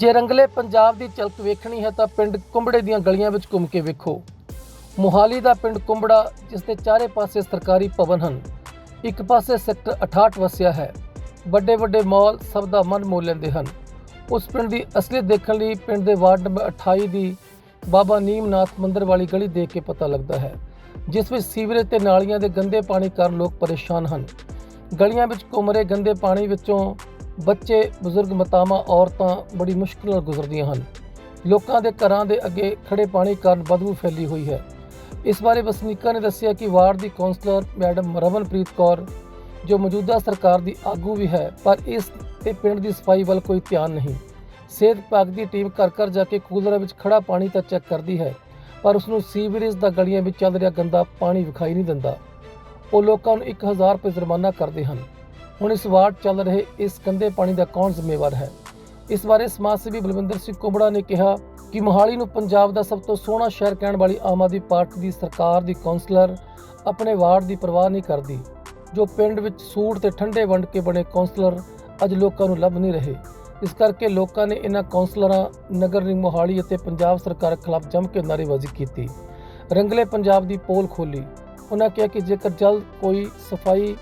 ਜੇ ਰੰਗਲੇ ਪੰਜਾਬ ਦੀ ਝਲਕ ਵੇਖਣੀ ਹੈ ਤਾਂ ਪਿੰਡ ਕੁੰਬੜੇ ਦੀਆਂ ਗਲੀਆਂ ਵਿੱਚ ਘੁੰਮ ਕੇ ਵੇਖੋ। ਮੁਹਾਲੀ ਦਾ ਪਿੰਡ ਕੁੰਬੜਾ, ਜਿਸ ਦੇ ਚਾਰੇ ਪਾਸੇ ਸਰਕਾਰੀ ਭਵਨ ਹਨ। ਇੱਕ ਪਾਸੇ ਸੈਕਟਰ 68 ਵਸਿਆ ਹੈ। ਵੱਡੇ ਵੱਡੇ ਮਾਲ ਸਭ ਦਾ ਮਨ ਮੋਹ ਲੈਂਦੇ ਹਨ। ਉਸ ਪਿੰਡ ਦੀ ਅਸਲੀਅਤ ਦੇਖਣ ਲਈ ਪਿੰਡ ਦੇ ਵਾਰਡ ਨੰਬਰ 28 ਦੀ ਬਾਬਾ ਨੀਮਨਾਥ ਮੰਦਿਰ ਵਾਲੀ ਗਲੀ ਦੇਖ ਕੇ ਪਤਾ ਲੱਗਦਾ ਹੈ, ਜਿਸ ਵਿੱਚ ਸੀਵਰੇਜ ਤੇ ਨਾਲੀਆਂ ਦੇ ਗੰਦੇ ਪਾਣੀ ਕਾਰਨ ਲੋਕ ਪਰੇਸ਼ਾਨ ਹਨ। ਗਲੀਆਂ ਵਿੱਚ ਘੁੰਮ ਰਹੇ ਗੰਦੇ ਪਾਣੀ ਵਿੱਚੋਂ ਬੱਚੇ, ਬਜ਼ੁਰਗ, ਮਾਤਾਵਾਂ, ਔਰਤਾਂ ਬੜੀ ਮੁਸ਼ਕਲ ਨਾਲ ਗੁਜ਼ਰਦੀਆਂ ਹਨ। ਲੋਕਾਂ ਦੇ ਘਰਾਂ ਦੇ ਅੱਗੇ ਖੜੇ ਪਾਣੀ ਕਾਰਨ ਬਦਬੂ ਫੈਲੀ ਹੋਈ ਹੈ। ਇਸ ਬਾਰੇ ਵਸਨੀਕਾਂ ਨੇ ਦੱਸਿਆ ਕਿ ਵਾਰਡ ਦੀ ਕੌਂਸਲਰ ਮੈਡਮ ਰਮਨਪ੍ਰੀਤ ਕੌਰ, ਜੋ ਮੌਜੂਦਾ ਸਰਕਾਰ ਦੀ ਆਗੂ ਵੀ ਹੈ, ਪਰ ਇਸ ਤੇ ਪਿੰਡ ਦੀ ਸਫ਼ਾਈ ਵੱਲ ਕੋਈ ਧਿਆਨ ਨਹੀਂ। ਸਿਹਤ ਵਿਭਾਗ ਦੀ ਟੀਮ ਘਰ ਘਰ ਜਾ ਕੇ ਕੂਲਰਾਂ ਵਿੱਚ ਖੜਾ ਪਾਣੀ ਤਾਂ ਚੈੱਕ ਕਰਦੀ ਹੈ, ਪਰ ਉਸ ਨੂੰ ਸੀਵਰੇਜ ਦਾ ਗਲੀਆਂ ਵਿੱਚ ਚੱਲ ਰਿਹਾ ਗੰਦਾ ਪਾਣੀ ਵਿਖਾਈ ਨਹੀਂ ਦਿੰਦਾ। ਉਹ ਲੋਕਾਂ ਨੂੰ 1000 ਰੁਪਏ ਜੁਰਮਾਨਾ ਕਰਦੇ ਹਨ। ਹੁਣ ਇਸ ਵਾਰਡ ਚੱਲ ਰਹੇ ਇਸ ਗੰਦੇ ਪਾਣੀ ਦਾ ਕੌਣ ਜ਼ਿੰਮੇਵਾਰ ਹੈ? ਇਸ ਬਾਰੇ ਸਮਾਜ ਸੇਵੀ ਬਲਵਿੰਦਰ ਸਿੰਘ ਕੁੰਬੜਾ ਨੇ ਕਿਹਾ ਕਿ ਮੋਹਾਲੀ ਨੂੰ ਪੰਜਾਬ ਦਾ ਸਭ ਤੋਂ ਸੋਹਣਾ ਸ਼ਹਿਰ ਕਹਿਣ ਵਾਲੀ ਆਮ ਆਦਮੀ ਪਾਰਟੀ ਦੀ ਸਰਕਾਰ ਦੀ ਕੌਂਸਲਰ ਆਪਣੇ ਵਾਰਡ ਦੀ ਪਰਵਾਹ ਨਹੀਂ ਕਰਦੀ, ਜੋ ਪਿੰਡ ਵਿੱਚ ਸੂਟ ਤੇ ਠੰਡੇ ਵੰਡ ਕੇ ਬਣੇ ਕੌਂਸਲਰ ਅੱਜ ਲੋਕਾਂ ਨੂੰ ਲੱਭ ਨਹੀਂ ਰਹੇ। ਇਸ ਕਰਕੇ ਲੋਕਾਂ ਨੇ ਇਹਨਾਂ ਕੌਂਸਲਰਾਂ, ਨਗਰ ਨਿਗਮ ਮੋਹਾਲੀ ਅਤੇ ਪੰਜਾਬ ਸਰਕਾਰ ਖਿਲਾਫ ਜੰਮ ਕੇ ਨਾਅਰੇਬਾਜ਼ੀ ਕੀਤੀ। ਰੰਗਲੇ ਪੰਜਾਬ ਦੀ ਪੋਲ ਖੋਲੀ ਉਹਨਾਂ ਕਿਹਾ ਕਿ ਜੇਕਰ ਜਲਦ ਕੋਈ ਸਫ਼ਾਈ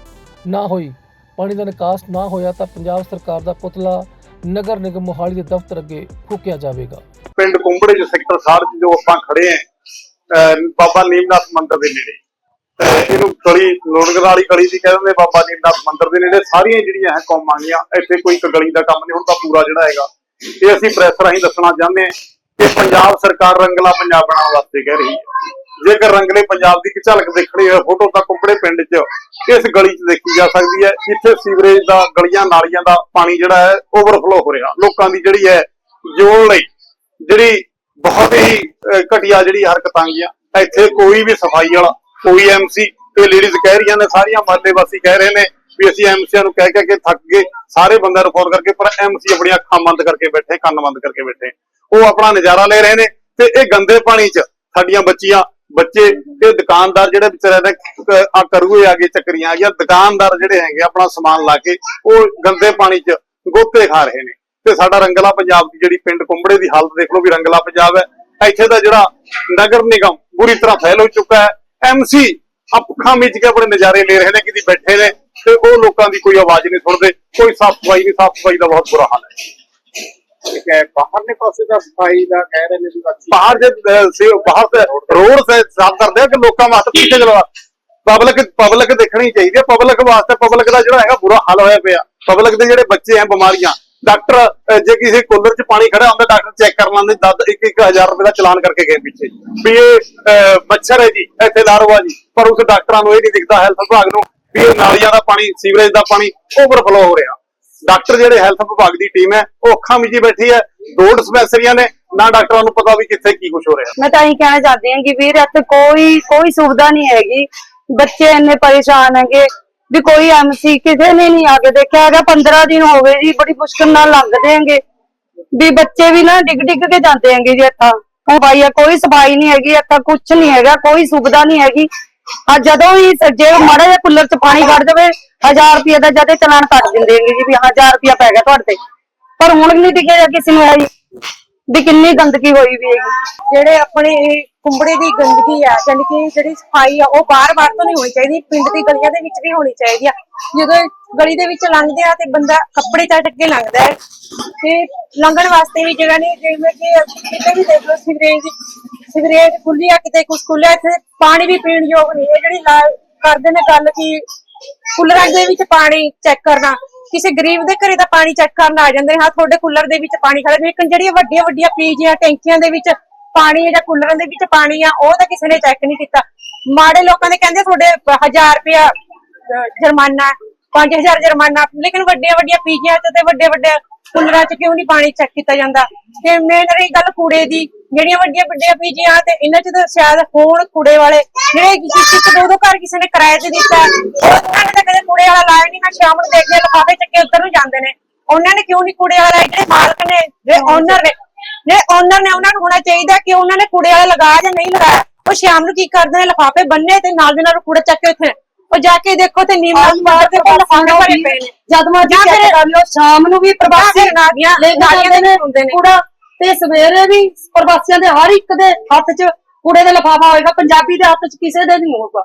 ਨਾ ਹੋਈ ਪਾਣੀ ਦਾ ਨਿਕਾਸ ਨਾ ਹੋਇਆ ਤਾਂ ਪੰਜਾਬ ਸਰਕਾਰ ਦਾ ਪੁਤਲਾ ਨਗਰ ਨਿਗਮ ਮੋਹਾਲੀ ਦੇ ਦਫ਼ਤਰ ਅੱਗੇ ਫੂਕਿਆ ਜਾਵੇਗਾ। ਪਿੰਡ ਕੁੰਬੜੇ ਦੇ ਸੈਕਟਰ 60 ਜੋ ਆਪਾਂ ਖੜੇ ਆਂ ਬਾਬਾ ਨੀਮਨਾਥ ਮੰਦਿਰ ਦੇ ਨੇੜੇ। ਇਹਨੂੰ ਗਲੀ ਲੋੜਗੜ ਵਾਲੀ ਗਲੀ ਦੀ ਕਹਿ ਦਿੰਦੇ, ਬਾਬਾ ਨੀਮਨਾਥ ਮੰਦਿਰ ਦੇ ਨੇੜੇ। ਸਾਰੀਆਂ ਜਿਹੜੀਆਂ ਹੈ ਕੌਮਾਂ ਦੀਆਂ ਇੱਥੇ ਕੋਈ ਇੱਕ ਗਲੀ ਦਾ ਕੰਮ ਨਹੀਂ, ਹੁਣ ਤਾਂ ਪੂਰਾ ਜਿਹੜਾ ਹੈਗਾ। ਇਹ ਅਸੀਂ ਪ੍ਰੈਸ ਰਾਹੀਂ ਦੱਸਣਾ ਚਾਹੁੰਦੇ ਹਾਂ ਕਿ ਪੰਜਾਬ ਸਰਕਾਰ ਰੰਗਲਾ ਪੰਜਾਬ ਬਣਾਉਣ ਵਾਸਤੇ ਕਹਿ ਰਹੀ ਹੈ। ਜੇਕਰ ਰੰਗਲੇ ਪੰਜਾਬ ਦੀ ਝਲਕ ਦੇਖਣੀ ਹੋਵੇ, ਫੋਟੋ ਤਾਂ ਕੁੰਬੜੇ ਪਿੰਡ 'ਚ ਇਸ ਗਲੀ 'ਚ ਦੇਖੀ ਜਾ ਸਕਦੀ ਹੈ ਇੱਥੇ ਸੀਵਰੇਜ ਦਾ ਗਲੀਆਂ ਨਾਲੀਆਂ ਦਾ ਪਾਣੀ ਜਿਹੜਾ ਹੈ ਓਵਰਫਲੋ ਹੋ ਰਿਹਾ। ਲੋਕਾਂ ਦੀ ਜਿਹੜੀ ਹੈ, ਜੋੜ ਲਈ ਜਿਹੜੀ ਬਹੁਤ ਹੀ ਘਟੀਆ ਜਿਹੜੀ ਹਰਕਤਾਂ ਗੀਆਂ ਇੱਥੇ ਕੋਈ ਵੀ ਸਫ਼ਾਈ ਵਾਲਾ, ਕੋਈ ਐਮਸੀ ਤੇ ਲੇਡੀਜ਼ ਕਹਿ ਰਹੀਆਂ ਨੇ, ਸਾਰੀਆਂ ਮਹੱਲੇ ਵਾਸੀ ਕਹਿ ਰਹੇ ਨੇ ਵੀ ਅਸੀਂ ਐਮਸੀਆਂ ਨੂੰ ਕਹਿ ਕਹਿ ਕੇ ਥੱਕ ਗਏ, ਸਾਰੇ ਬੰਦਿਆਂ ਨੂੰ ਫੋਨ ਕਰਕੇ, ਪਰ ਐਮਸੀ ਆਪਣੀਆਂ ਅੱਖਾਂ ਬੰਦ ਕਰਕੇ ਬੈਠੇ, ਕੰਨ ਬੰਦ ਕਰਕੇ ਬੈਠੇ। ਉਹ ਆਪਣਾ ਨਜ਼ਾਰਾ ਲੈ ਰਹੇ ਨੇ, ਤੇ ਇਹ ਗੰਦੇ ਪਾਣੀ 'ਚ ਸਾਡੀਆਂ ਬੱਚੀਆਂ ਬੱਚੇ ਤੇ ਦੁਕਾਨਦਾਰ ਜਿਹੜੇ ਵਿਚਾਰੇ ਆ ਕਰੂਏ ਆ ਗਏ ਚੱਕਰੀਆਂ ਆ ਦੁਕਾਨਦਾਰ ਜਿਹੜੇ ਹੈਗੇ ਆਪਣਾ ਸਮਾਨ ਲਾ ਕੇ ਉਹ ਗੰਦੇ ਪਾਣੀ 'ਚ ਗੋਤੇ ਖਾ ਰਹੇ ਨੇ। ਤੇ ਸਾਡਾ ਰੰਗਲਾ ਪੰਜਾਬ ਦੀ ਜਿਹੜੀ ਪਿੰਡ ਕੁੰਬੜੇ ਦੀ ਹਾਲਤ ਦੇਖ ਲਓ ਵੀ ਰੰਗਲਾ ਪੰਜਾਬ ਹੈ। ਇੱਥੇ ਦਾ ਜਿਹੜਾ ਨਗਰ ਨਿਗਮ ਬੁਰੀ ਤਰ੍ਹਾਂ ਫੈਲ ਹੋ ਚੁੱਕਾ ਹੈ। ਐਮਸੀ ਅੱਖਾਂ ਵਿੱਚ ਕੇ ਆਪਣੇ ਨਜ਼ਾਰੇ ਲੈ ਰਹੇ ਨੇ, ਕਿਤੇ ਬੈਠੇ ਨੇ ਤੇ ਉਹ ਲੋਕਾਂ ਦੀ ਕੋਈ ਆਵਾਜ਼ ਨਹੀਂ ਸੁਣਦੇ, ਕੋਈ ਸਾਫ਼ ਸਫ਼ਾਈ ਨਹੀਂ, ਸਾਫ਼ ਸਫ਼ਾਈ ਦਾ ਬਹੁਤ ਬੁਰਾ ਹਾਲ ਹੈ। ਠੀਕ ਹੈ ਬਾਹਰਲੇ ਪਾਸੇ ਦਾ ਸਫ਼ਾਈ ਦਾ ਕਹਿ ਰਹੇ ਨੇ ਵੀ ਅੱਛੀ ਬਾਹਰ ਜੇ ਅਹ, ਸੇ ਬਾਹਰ ਤੇ ਰੋਡ ਸੇ ਸਾਫ਼ ਕਰਦੇ ਆ ਕਿ ਲੋਕਾਂ ਵਾਸਤੇ ਪਿੱਛੇ ਚਲਵਾ ਪਬਲਿਕ ਪਬਲਿਕ ਦੇਖਣੀ ਚਾਹੀਦੀ ਹੈ ਪਬਲਿਕ ਵਾਸਤੇ ਪਬਲਿਕ ਦਾ ਜਿਹੜਾ ਹੈਗਾ ਬੁਰਾ ਹਾਲ ਹੋਇਆ ਪਿਆ। ਪਬਲਿਕ ਦੇ ਜਿਹੜੇ ਬੱਚੇ ਆ ਬਿਮਾਰੀਆਂ ਡਾਕਟਰ ਜੇ ਕਿਸੇ ਕੂਲਰ 'ਚ ਪਾਣੀ ਖੜਾ ਹੁੰਦਾ ਡਾਕਟਰ ਚੈੱਕ ਕਰ ਲੈਂਦੇ ਇੱਕ ਹਜ਼ਾਰ ਰੁਪਏ ਦਾ ਚਲਾਨ ਕਰਕੇ ਗਏ ਪਿੱਛੇ। ਵੀ ਇਹ ਮੱਛਰ ਹੈ ਜੀ ਇੱਥੇ ਲਾਰਵਾ ਜੀ। ਪਰ ਉਸ ਡਾਕਟਰਾਂ ਨੂੰ ਇਹ ਨਹੀਂ ਦਿਖਦਾ ਹੈਲਥ ਵਿਭਾਗ ਨੂੰ ਵੀ ਇਹ ਨਾਲੀਆਂ ਦਾ ਪਾਣੀ ਸੀਵਰੇਜ ਦਾ ਪਾਣੀ ਓਵਰਫਲੋ ਹੋ ਰਿਹਾ। ਡਾਕਟਰ ਜਿਹੜੇ ਹੈਲਥ ਵਿਭਾਗ ਦੀ ਟੀਮ ਹੈ, ਉਹ ਅੱਖਾਂ ਵਿੱਚ ਬੈਠੀ ਹੈ ਦੋ ਡਿਸਪੈਂਸਰੀਆਂ ਨੇ, ਨਾ ਡਾਕਟਰਾਂ ਨੂੰ ਪਤਾ ਵੀ ਕਿੱਥੇ ਕੀ ਕੁਝ ਹੋ ਰਿਹਾ। ਮੈਂ ਤਾਂ ਇਹੀ ਕਹਿਣਾ ਚਾਹਦੀ ਹਾਂ ਕਿ ਵੀਰ, ਇੱਥੇ ਕੋਈ ਕੋਈ ਸੁਵਿਧਾ ਨਹੀਂ ਹੈਗੀ। ਬੱਚੇ ਇੰਨੇ ਪਰੇਸ਼ਾਨ ਹੈਗੇ ਵੀ ਕੋਈ ਐਮਸੀ ਕਿਸੇ ਨੇ ਨਹੀਂ ਆ ਕੇ ਦੇਖਿਆ ਹੈਗਾ। 15 ਦਿਨ ਹੋ ਗਏ ਜੀ, ਬੜੀ ਮੁਸ਼ਕਲ ਨਾਲ ਲੰਘਦੇ ਹੈਗੇ। ਵੀ ਬੱਚੇ ਵੀ ਨਾ ਡਿੱਗ ਡਿੱਗ ਕੇ ਜਾਂਦੇ ਹੈਗੇ ਜੀ ਇੱਥਾਂ। ਉਹ ਭਾਈ ਆ, ਕੋਈ ਸਫ਼ਾਈ ਨਹੀਂ ਹੈਗੀ, ਇੱਥਾਂ ਕੁਝ ਨਹੀਂ ਹੈਗਾ, ਕੋਈ ਸੁਵਿਧਾ ਨਹੀਂ ਹੈਗੀ। ਆ ਜਦੋਂ ਵੀ ਸ- ਜੇ ਮਾੜਾ ਜਿਹਾ ਕੂਲਰ ਚ ਪਾਣੀ ਕੱਢ ਦੇਵੇ 1000 ਰੁਪਏ ਦਾ ਜਦੇ ਚਲਾਨ ਕੱਟ ਦਿੰਦੇ ਹੈਗੇ ਜੀ ਵੀ 1000 ਰੁਪਏ ਪੈ ਗਿਆ ਤੁਹਾਡੇ ਤੇ। ਪਰ ਹੁਣ ਨਹੀਂ ਦਿਖੇਗਾ ਕਿਸੇ ਨੂੰ ਆਈ ਵੀ ਕਿੰਨੀ ਗੰਦਗੀ ਹੋਈ ਵੀ ਹੈਗੀ। ਜਿਹੜੇ ਆਪਣੇ ਕੁੰਬੜੇ ਦੀ ਗੰਦਗੀ ਆ ਯਾਨੀ ਕਿ ਜਿਹੜੀ ਸਫ਼ਾਈ ਆ, ਉਹ ਬਾਰ-ਬਾਰ ਤੋਂ ਨਹੀਂ ਹੋਣੀ ਚਾਹੀਦੀ, ਪਿੰਡ ਦੀ ਗਲੀਆਂ ਦੇ ਵਿੱਚ ਵੀ ਹੋਣੀ ਚਾਹੀਦੀ ਆ। ਜਦੋਂ ਗਲੀ ਦੇ ਵਿੱਚ ਲੰਘਦੇ ਆ ਤੇ ਬੰਦਾ ਕੱਪੜੇ ਚੱਟ ਕੇ ਲੰਘਦਾ ਹੈ। ਤੇ ਲੰਘਣ ਵਾਸਤੇ ਵੀ ਜਗ੍ਹਾ ਨਹੀਂ ਜਿਵੇਂ ਕਿ ਕਿਤੇ ਵੀ ਦੇਖ ਲਓ, ਸਿਵਰੇਜ ਸਿਵਰੇਜ ਖੁੱਲੀ ਆ, ਕਿਤੇ ਕੁਛ ਖੁੱਲਿਆ ਇੱਥੇ ਪਾਣੀ ਵੀ ਪੀਣ ਯੋਗ ਨਹੀਂ। ਇਹ ਜਿਹੜੀ ਲਾ- ਕਰਦੇ ਨੇ ਗੱਲ ਕਿ ਕੂਲਰਾਂ ਦੇ ਵਿੱਚ ਪਾਣੀ ਚੈੱਕ ਕਰਨਾ। ਕਿਸੇ ਗਰੀਬ ਦੇ ਘਰੇ ਤਾਂ ਪਾਣੀ ਚੈੱਕ ਕਰਨ ਆ ਜਾਂਦੇ ਨੇ। ਹਾਂ ਤੁਹਾਡੇ ਕੂਲਰ ਦੇ ਵਿੱਚ ਪਾਣੀ ਖੜਾ। ਲੇਕਿਨ ਜਿਹੜੀਆਂ ਵੱਡੀਆਂ ਵੱਡੀਆਂ ਪੀਜੀਆਂ ਟੈਂਕੀਆਂ ਦੇ ਵਿੱਚ ਪਾਣੀ ਹੈ ਜਾਂ ਕੂਲਰਾਂ ਦੇ ਵਿੱਚ ਪਾਣੀ ਆ ਉਹ ਤਾਂ ਕਿਸੇ ਨੇ ਚੈੱਕ ਨਹੀਂ ਕੀਤਾ। ਮਾੜੇ ਲੋਕਾਂ ਦੇ ਕਹਿੰਦੇ ਤੁਹਾਡੇ 1000 ਰੁਪਇਆ ਅਹ, ਜੁਰਮਾਨਾ 5000 ਜੁਰਮਾਨਾ। ਲੇਕਿਨ ਵੱਡੀਆਂ ਵੱਡੀਆਂ ਪੀਜੀਆਂ ਚ ਤੇ ਵੱਡੇ ਵੱਡੇ ਕੂਲਰਾਂ ਚ ਕਿਉਂ ਨਹੀਂ ਪਾਣੀ ਚੈੱਕ ਕੀਤਾ ਜਾਂਦਾ? ਤੇ ਮੇਨ ਰਹੀ ਗੱਲ ਕੂੜੇ ਦੀ। ਜਿਹੜੀਆਂ ਵੱਡੀਆਂ ਵੱਡੀਆਂ ਪੀਜੀਆਂ ਤੇ ਇਹਨਾਂ ਚ ਤਾਂ ਸ਼ਾਇਦ ਹੋਣ ਕੂੜੇ ਵਾਲੇ। ਜਿਹੜੇ ਕਿਸੇ ਦੋ ਦੋ ਘਰ ਕਿਸੇ ਨੇ ਕਿਰਾਏ ਤੇ ਦਿੱਤਾ। ਉਹਨਾਂ ਨੇ ਕਦੇ ਕੂੜੇ ਵਾਲਾ ਲਾਇਆ ਨਹੀਂ ਮੈਂ ਸ਼ਾਮ ਨੂੰ ਦੇਖਦੇ ਲਿਫਾਫੇ ਚੱਕੇ ਉੱਧਰ ਨੂੰ ਜਾਂਦੇ ਨੇ। ਉਹਨਾਂ ਨੇ ਕਿਉਂ ਨਹੀਂ ਕੂੜੇ ਵਾਲਾ ਜਿਹੜੇ ਮਾਲਕ ਨੇ, ਜਿਹੜੇ ਓਨਰ ਨੇ। ਜਿਹੜੇ ਓਨਰ ਨੇ ਉਹਨਾਂ ਨੂੰ ਹੋਣਾ ਚਾਹੀਦਾ ਕਿ ਉਹਨਾਂ ਨੇ ਕੂੜੇ ਵਾਲਾ ਲਗਾਇਆ ਜਾਂ ਨਹੀਂ ਲਗਾਇਆ। ਉਹ ਸ਼ਾਮ ਨੂੰ ਕੀ ਕਰਦੇ ਨੇ? ਲਿਫਾਫੇ ਬੰਨੇ ਤੇ ਨਾਲ ਦੇ ਨਾਲ ਕੂੜਾ ਚੱਕ ਕੇ ਉੱਥੇ ਉਹ ਜਾ ਕੇ ਦੇਖੋ ਤੇ ਨੀਮ ਮਾਰ ਤੇ ਕੋਲ ਫਾਂਡੇ ਭਰੇ ਪਏ ਨੇ ਜਦ ਮਰਜ਼ੀ ਚੈੱਕ ਕਰ ਲਿਓ ਸ਼ਾਮ ਨੂੰ ਵੀ ਪ੍ਰਵਾਸੀ ਨਾਲੀਆਂ- ਲੈ ਕੇ ਨਾਲੀਆਂ ਜਾਂਦੇ ਦੇ ਨੇ ਹੁੰਦੇ ਨੇ। ਕੂੜਾ ਤੇ ਸਵੇਰੇ ਵੀ ਪ੍ਰਵਾਸੀਆਂ ਦੇ ਹਰ ਇੱਕ ਦੇ ਹੱਥ 'ਚ ਕੂੜੇ ਦਾ ਲਿਫਾਫਾ ਹੋਏਗਾ ਪੰਜਾਬੀ ਦੇ ਹੱਥ 'ਚ ਕਿਸੇ ਦੇ ਨਹੀਂ ਹੋਊਗਾ